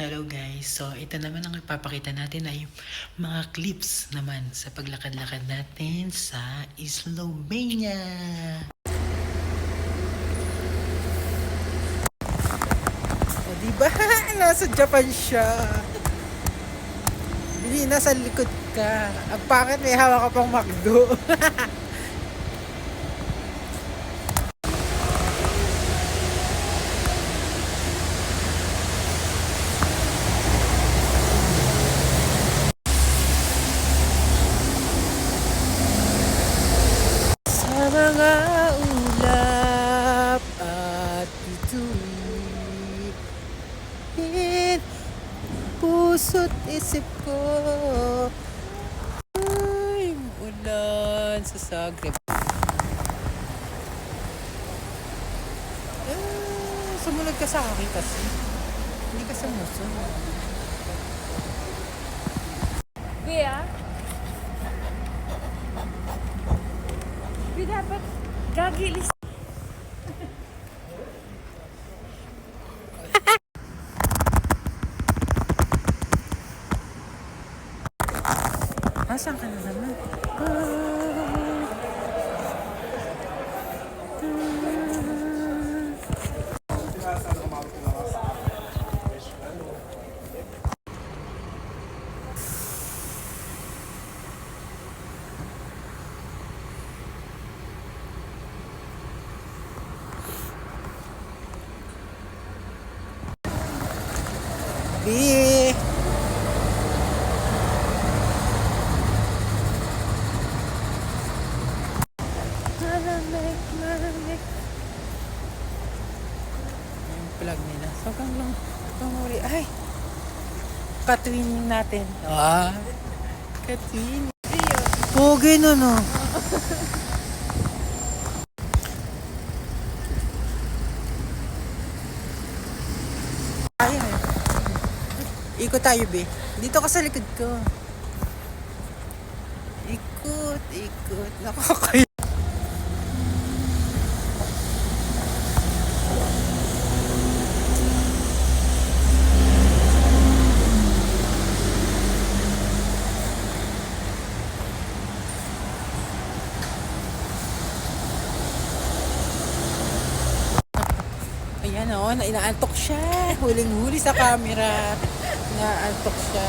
Hello guys. So, ito naman ang ipapakita natin ay mga clips naman sa paglakad-lakad natin sa Slovenia. O, di ba? Nasa Japan siya. Hindi, nasa likod ka. Ang may hawak ka pang McDo. Sa mga ulap at bituin Puso't isip ko Ay, ulan sa Zagreb. Eh, sumunod ka sa akin kasi Hindi ka sumusunod Bea? Bea dapat gagilis. Asan ka na naman? B. Yung plug nila. So, kang lang. Tumuli. Ay! Katwining natin. Ah! Katwining. Pogi na no. Ayun eh. Ikot tayo, be. Dito ka sa likod ko. Ikot, ikot. Nakakaya. Ayan o, na inaantok siya. Huling-huli sa camera. Inaantok siya.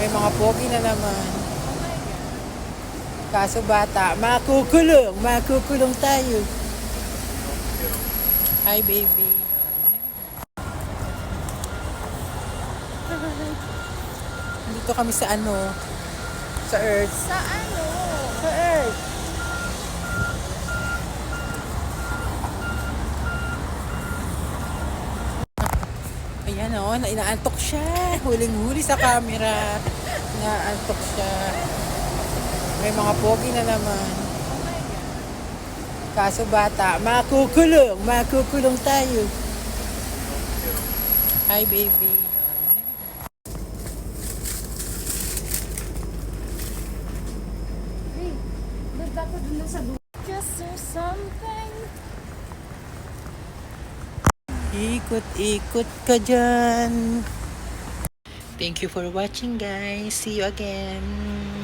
May mga pogi na naman. Kaso bata, makukulong. Makukulong tayo. Hi, baby. Dito kami sa ano, sa Earth. Sa ano? Sa Earth. Na inaantok siya. Huling-huli sa camera. Inaantok siya. May mga pogi na naman. Kaso bata, makukulong. Makukulong tayo. Hi, baby. Hey, ba't ako dun sa bu- Just or something. Ikot-ikot ka dyan. Thank you for watching guys. See you again.